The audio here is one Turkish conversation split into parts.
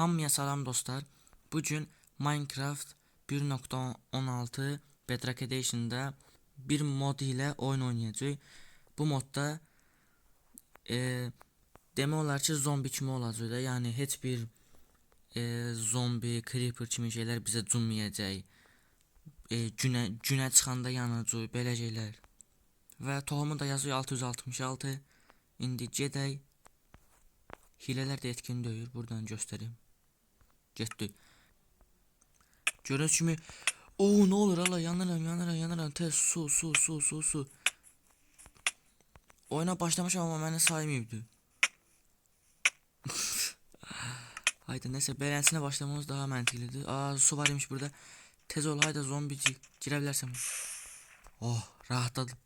Hamıya salam dostlar. Bu gün Minecraft 1.16 Bedrock Edition'da bir mod ile oyun oynayacağıq. Bu modda e, demək olar ki zombi kimi olacaq da. Heç bir e, zombi, creeper kimi şeylər bizə cümləyəcək. E, günə günə çıxanda yanacaq belə şeylər. Və tohumu da yazıyor 666. İndi gedək. Hilələr də etkin deyil. Buradan göstəreyim. Getdi. Görürsünüz kimi Oo ne olur Allah yanıram yanıram yanıram tez su su su su su. Oyuna başlamışam ama beni saymayıbdı Haydi neyse beğensine başlamamız daha məntiqlidir Aa su var imiş burada. Tez ol haydi zombici girə bilərsən Oh rahatladım.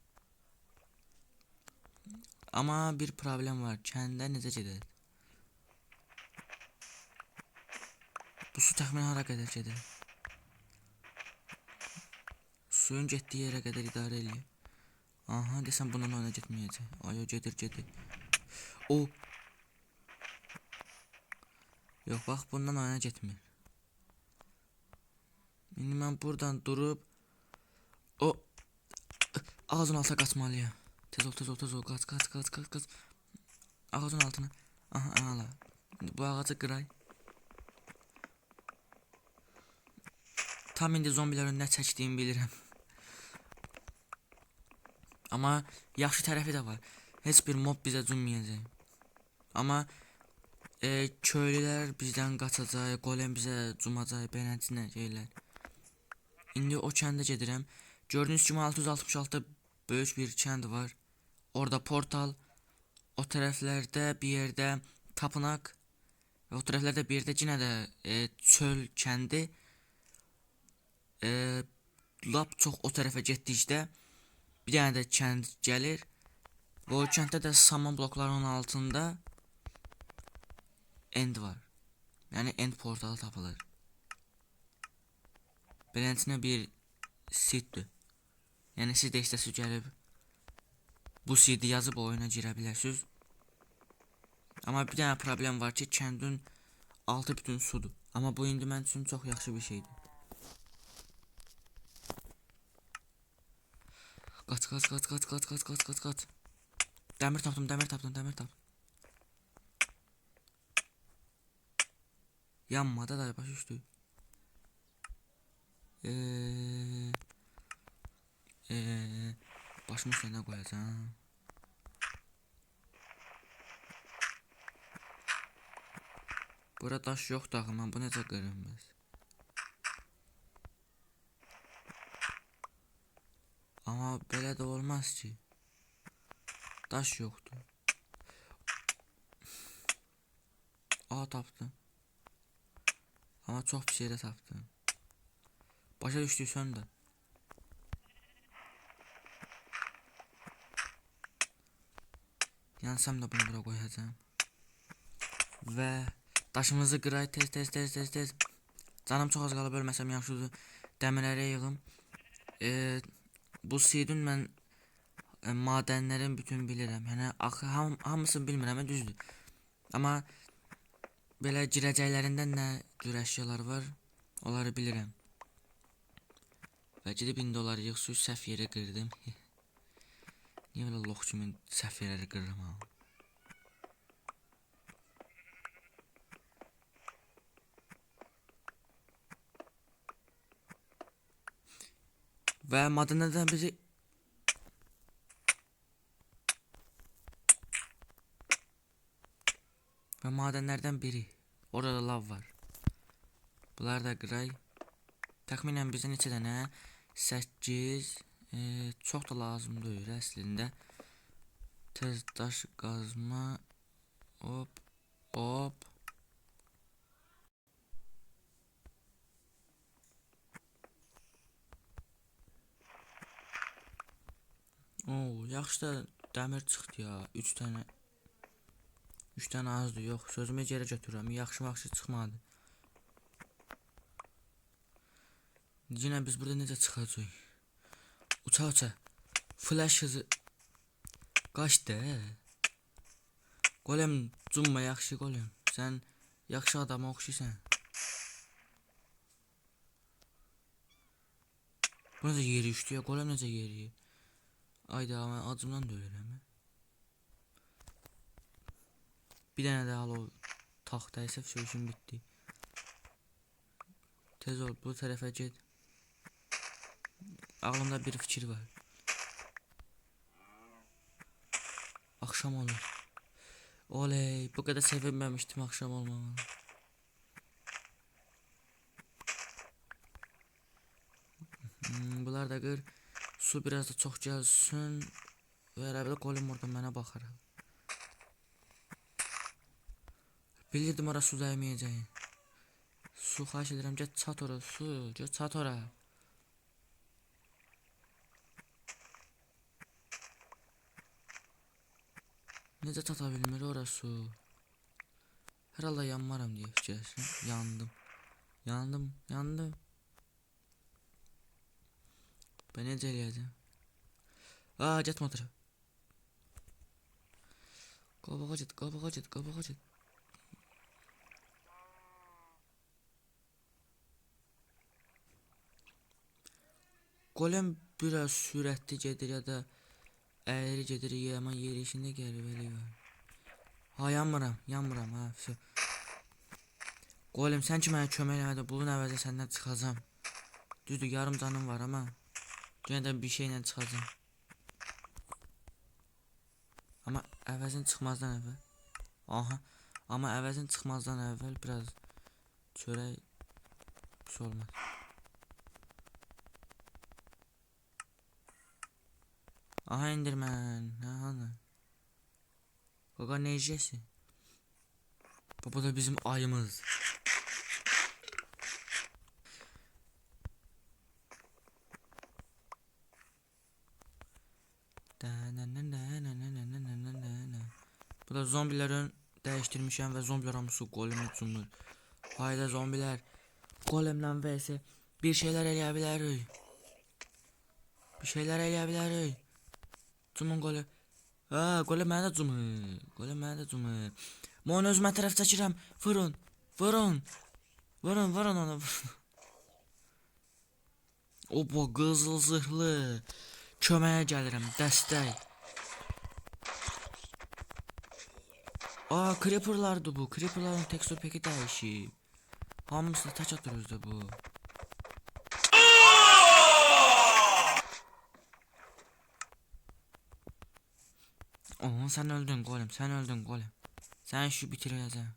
Ama bir problem var. Kəndə necə gedək Bu su təxminən hara qədər gedir Suyun getdiyi yerə qədər idarə eləyir. Aha, desəm bundan oyuna getməyəcək. Ay, o gedir, gedir. O. Yox, bax, bundan oyuna getmir. İndi mən buradan durub o ağacın altına qaçmalıyam. Tez ol, tez ol, tez ol, qaç, qaç, qaç, qaç, qaç. Ağacın altına. Aha, ala. Bu ağacı qıray. Tam indi zombilərin nə çəkdiyimi bilirəm. Amma yaxşı tərəfi də var. Heç bir mob bizə cümməyəcək. Amma e, köylülər bizdən qaçacaq, golem bizə cumacaq, beləsinə şeylər. İndi o kəndə gedirəm. Gördüyünüz kimi 666-da böyük bir kənd var. Orada portal, o tərəflərdə bir yerdə tapınaq və o tərəflərdə bir yerdə yenə də e, çöl kəndi. E, lap çox o tərəfə getdikdə bir dənə də kənd gəlir. Və o kənddə də saman bloklarının altında end var. Yəni end portalı tapılır. Beləsinə bir seeddir. Yəni siz də istəsiz gəlib bu seedi yazıb oyuna girə bilərsiniz. Amma bir dənə problem var ki, kəndin altı bütün sudur. Amma bu indi mən üçün çox yaxşı bir şeydir. Kaç kaç kaç kaç kaç kaç kaç kaç kaç. Demir taptım demir taptım demir tap. Yanmadı da baş üstü. Eee Eee başımın üstüne koyacağım. Burada taş yok da ben bu necə qırılmaz. Ama böyle de olmaz ki. Taş yoktu. Aa taptım. Ama çok bir şeyde taptım. Başa düştü söndü. Yansam da bunu buraya koyacağım. Ve taşımızı kıray tez tez tez tez tez. Canım çok az qalıb ölməsəm yaxşıdır. Dəmirləri yığım. Eee bu seedin mən e, bütün bilirəm. Yəni axı ham, hamısını bilmirəm, düzdür. Amma belə girəcəklərindən nə cür əşyalar var, onları bilirəm. Və gedib indi onları yığsız səhv yerə qırdım. Niyə belə lox kimi səhv ha? Və madənlərdən biri Və madənlərdən biri. Orada da lav var. Bunlar da qıray. Təxminən bizə neçə dənə? 8 e, çox da lazım deyil əslində. Tez daş qazma. Hop, hop. Oo, yaxşı da dəmir çıxdı ya. 3 dənə 3 dənə azdır. Yox, sözümə geri götürürəm. Yaxşı yaxşı çıxmadı. Yenə biz burada necə çıxacağıq? Uça uça. Flash hızı qaçdı. Golem cumma yaxşı golem. Sən Yaxşı adama oxşuysan. Bu necə yeri üçdü ya? Qolem necə yeri? Ayda mən acımdan da ölürəm. hə? Bir dənə də halo taxta isə sözüm bitdi. Tez ol bu tərəfə get. Ağlımda bir fikir var. Akşam olur. Oley, bu kadar sevinmemiştim akşam olmamalı. Hmm, bunlar da qır. Su biraz da çox gəlsin. Və ərəbdə qolum orada mənə baxar. Bilirdim ora su dəyməyəcək. Su xahiş edirəm, get çat ora, su, get çat ora. Necə çata bilmir ora su? Hər yanmaram deyə fikirləşirəm. Yandım. Yandım, yandım. Ben necə eləyəcəm? Aa, get motora. Qabağa get, qabağa get, qabağa get. Golem biraz sürətli gedir ya da əyri gedir amma yerişində qəribəlik var. Ha yanmıram, yanmıram ha. Fı. Golem sən ki mənə kömək elədin, bunun əvəzə səndən çıxacağam. Düzdür, yarım canım var amma yenə də bir şeylə çıxacağam. Amma əvəzin çıxmazdan əvvəl. Aha. Amma əvəzin çıxmazdan əvvəl biraz çörək pis olmaz. Aha indirmən. Ha hanı? Qaqa ne yiyəcəksin? Baba da bizim ayımız. Bu da zombilerin değiştirmişəm və zombiler hamısı golem uçumur. Hayda zombiler. Golemlə vs bir şeyler eləyə bilərik. Bir şeyler eləyə bilərik. Cumun golem. Ha, golem mənə də cumur. Golem mənə də cumur. Mən onu özümə tərəf çəkirəm. Vurun. Vurun. Vurun, vurun onu. O bu qızıl zırhlı. Köməyə gəlirəm, dəstək. Aa, creeperlardı bu. Creeperların tekstur peki dəyişib. Hamısı da tək atır özdə bu. Oo, sen öldün golem, sen öldün golem. Sen şu bitireceğim.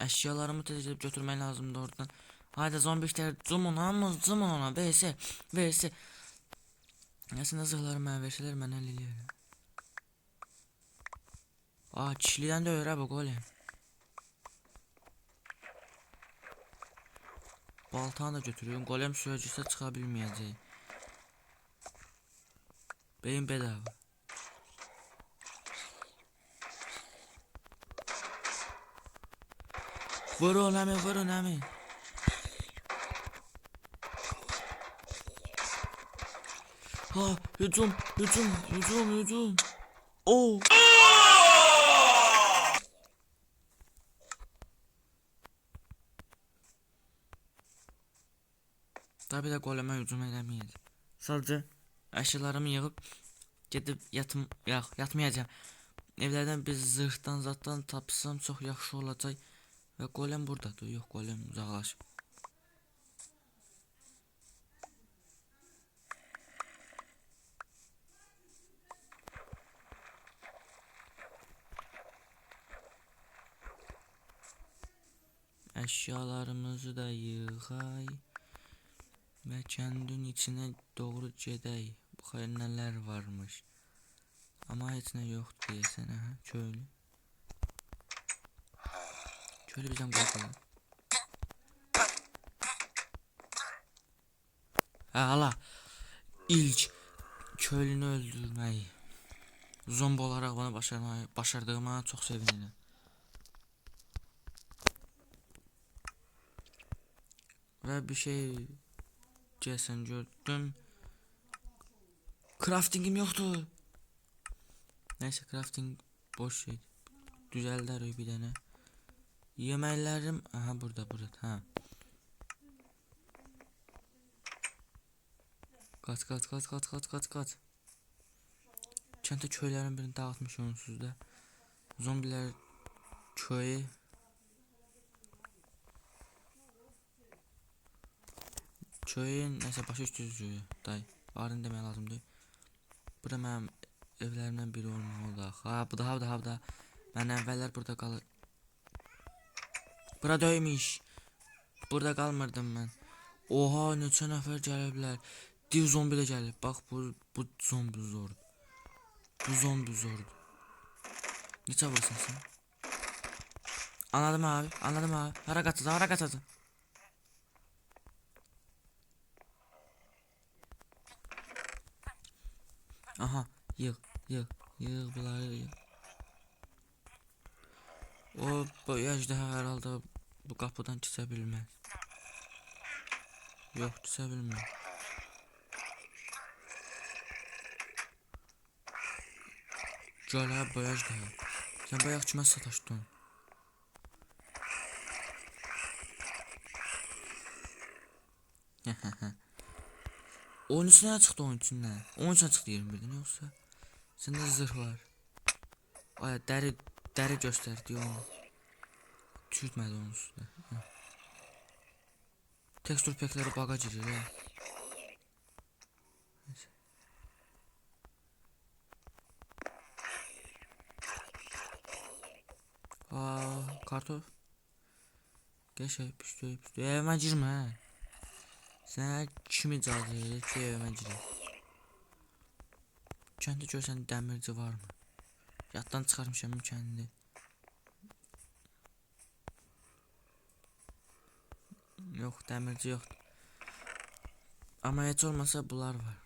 Eşyalarımı tez edip götürmen lazımdı oradan. Haydi zombi işler zumun hamız zumun ona vs vs. Aslında zırhlarımı mənə versələr mən həll. Aa kişilikdən də öyrə bu golem. Baltanı da götürüyorum. Golem sürücüsü çıxa bilməyəcək. Beyin bedava. Vurun hemen vurun hemen. Ha hücum hücum hücum hücum. Oh. Tabi də qoləmə hücum eləməyəcək. Sadəcə əşyalarımı yığıb gedib yatım yox, yatmayacağam. Evlərdən bir zırhdan zatdan tapsam çox yaxşı olacaq. Və qolem burdadır. Yox, qolem uzaqlaşıb. Əşyalarımızı da yığay və kəndin içinə doğru gedək. Bu xeyr nələr varmış. Amma heç nə yoxdur deyəsən, hə, köylü. Köylü bizdən qorxur. Hə, hala. İlk köylünü öldürməyi. Zombi olaraq bunu başarmayı, başardığıma çox sevinirəm. Və bir şey Jason gördüm. Craftingim yoktu. Neyse crafting boş şey. düzəldərik bir dənə. Yeməklərim, aha burada, burada. Hə. Qaç, qaç, qaç, qaç, qaç, qaç, qaç. Kəndə köylərin birini dağıtmış onsuz da. Zombilər köyü Köyün nəsə başa düşdüyü, day. Varın demək lazımdır. Bura mənim evlərimdən biri olmalı. Ha, bu da, ha, bu da, ha, bu da. Mən əvvəllər burada qalır. Bura döymüş. Burada qalmırdım mən. Oha, neçə nəfər gəliblər. Div zombi də gəlib. Bax bu bu zombi zordur. Bu zombi zordur. Neçə vurursan sən? Anladım abi, anladım abi. Hara qaçacaq, hara qaçacaq? Aha, yığ, yığ, yığ bunları yığ. O bu əjdaha hər halda bu qapıdan keçə bilməz. Yox, keçə bilmir. Gəl ha, bu əjdaha. Sən bayaq kimə sataşdın? Oyun içindən çıxdı oyun içindən. Oyun içindən çıxdı 21-dən yoxsa? Səndə zırh var. Ay dəri dəri göstərdi onu. Çürütmədi onun üstünə. Hə. Tekstur pekləri baga girir ya. Aa, kartof. Geçe pişti pişti. Evime girme ha. Sen kim icazə verir ki evime girə? Kəndə görsən dəmirci varmı? Yaddan çıxarmışam kəndi. Yox, dəmirci yoxdur. Amma heç olmasa bunlar var.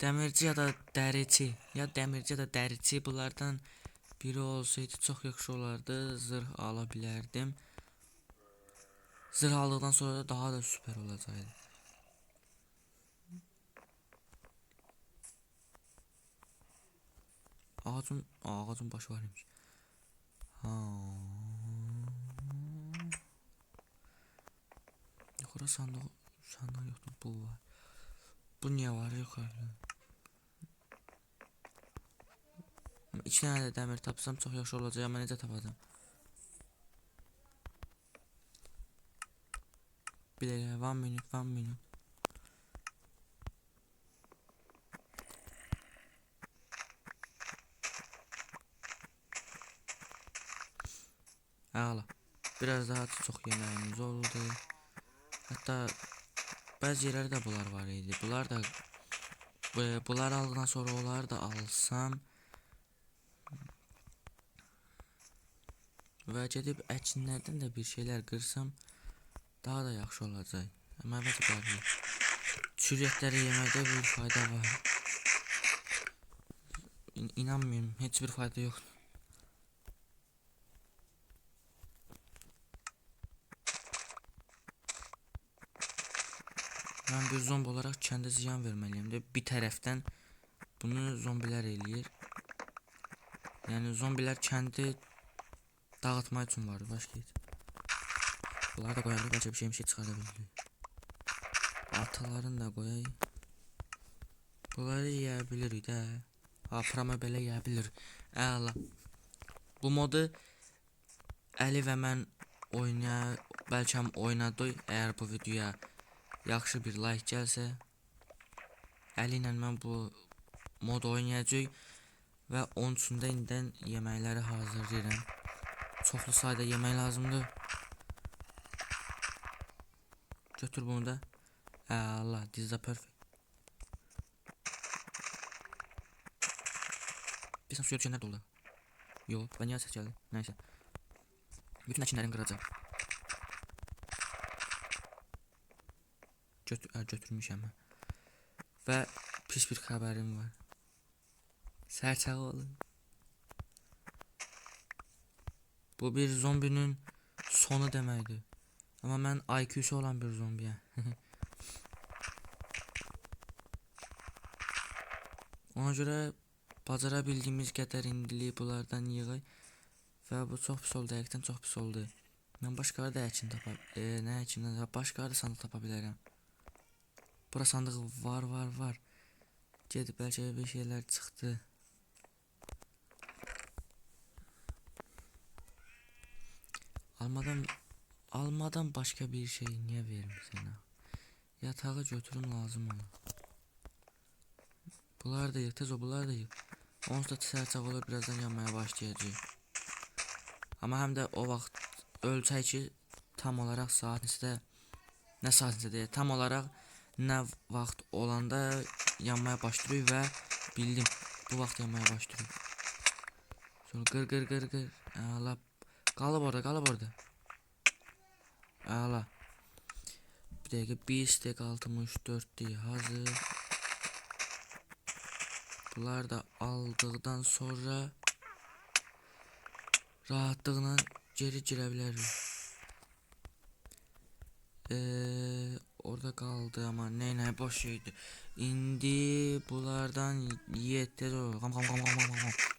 Dəmirci ya da dərici, ya dəmirci ya da dərici bunlardan biri olsaydı çox yaxşı olardı. Zırh ala bilərdim. Zırh aldıqdan sonra da daha da süper olacaqdı. Ağacın, ağacın başı var imiş. Ha. Yuxarı sandıq, sandıq yoxdur, bu var. Bu niyə var yuxarıda? İki dənə də dəmir tapsam çox yaxşı olacaq, amma necə tapacam? Bir dəqiqə, one minute, one minute. Əla. Biraz daha çox yeməyimiz oldu. Hətta bəzi yerlərdə də bunlar var idi. Bunlar da bu, bunlar aldıqdan sonra onları da alsam və gedib əkinlərdən də bir şeylər qırsam daha da yaxşı olacaq. Əvvəlcə qalır. Çürükləri yeməkdə bir fayda var. İn inanmıyorum, heç bir fayda yoxdur. Mən bir zombi olaraq kəndə ziyan verməliyəm də bir tərəfdən bunu zombilər eləyir. Yəni zombilər kəndi dağıtmaq üçün var, başqa heç. Bunları da qoyarıq, bəlkə bir şey bir şey çıxara bilirik. Atalarını da qoyayıq. Bunları yeyə bilirik də. Ha, prama belə yeyə bilir. Əla. Bu modu Əli və mən oynaya, bəlkə oynadıq. Əgər bu videoya yaxşı bir like gəlsə, Əli ilə mən bu mod oynayacağıq və onun üçün də indidən yeməkləri hazırlayıram. Çoxlu sayda yemək lazımdır. Götür bunu da. Allah, this is perfect. Bir suya düşənlər də oldu. Yox, və niyə səs gəldi? Nəysə. Bütün əkinlərini qıracaq. Götür, ə, götürmüşəm. Və pis bir xəbərim var. Sərçə olun. Bu bir zombinin sonu deməkdir. Amma mən IQ-su olan bir zombiyəm. Ona görə bacara bildiyimiz qədər indilik bunlardan yığaq və bu çox pis oldu, həqiqətən çox pis oldu. Mən başqa da həkim tapa, e, nə həkimdən də başqa da sandıq tapa bilərəm. Bura sandıq var, var, var. Gedib bəlkə bir şeylər çıxdı. Almadan almadan başqa bir şey niyə vermirsən? ha? Yatağı götürüm lazım ona. Bunlar da yık, tez o bunlar da yık. Onsuz da sərçaq olur, birazdan yanmaya başlayacaq. Amma həm də o vaxt ölçək ki, tam olaraq saat neçədə, nə saat neçədə, tam olaraq nə vaxt olanda yanmaya başlayır və bildim, bu vaxt yanmaya başlayır. Sonra qır qır qır qır, əla, qalıb orada, qalıb orada. Əla. Bir dəqiqə 1 stek 64 hazır. Bunlar da aldıktan sonra rahatlıkla geri girə. Eee orada qaldı amma nə nə boş şeydi. İndi bunlardan yetdi o. Qam qam qam qam qam qam.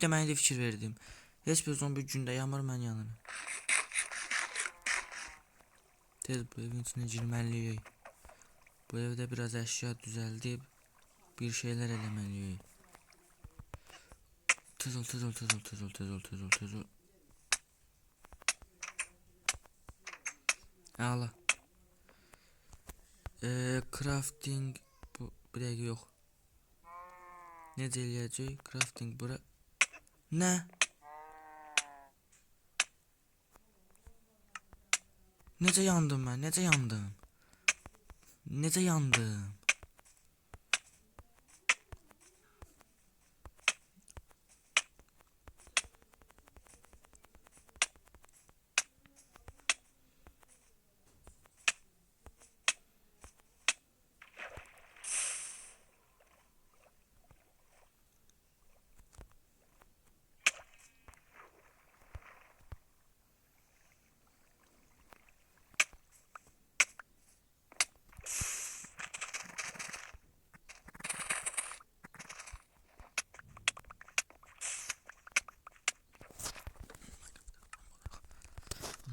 Bir də mən indi fikir verdim. Heç bir zombi gündə yanmır mən yanıram. Tez bu evin içine girməliyik. Bu evdə biraz əşya düzəldib bir şeylər eləməliyik. Tez ol, tez ol, tez ol, tez ol, tez ol, tez ol, tez ol. Əla. Eee, crafting bu bir dəqiqə yox. Necə eləyəcək? Crafting bura. Nə? Necə yandım mən? Necə yandım? Necə yandım?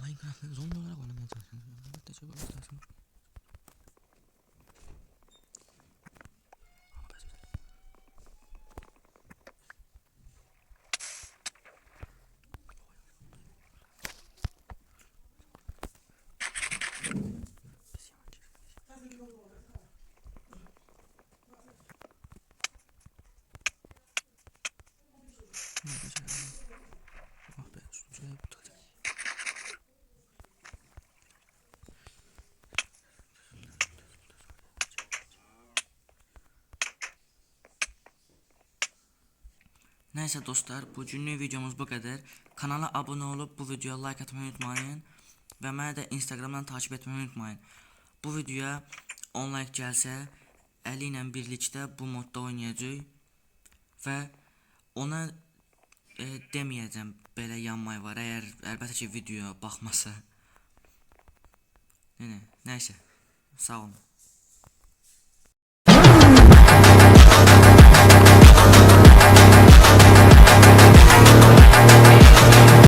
마인크래프트 너무 하라고 안 하면 되지. Neyse dostlar, bugünlük videomuz bu qədər. Kanala abunə olub bu videoya like atmayı unutmayın və məni də Instagramdan takip etməyi unutmayın. Bu videoya 10 like gəlsə, Əli ilə bu modda oynayacağıq və ona e, deməyəcəm belə yanmay var. Əgər əlbəttə ki videoya baxmasa. Yəni, nəysə. Sağ olun.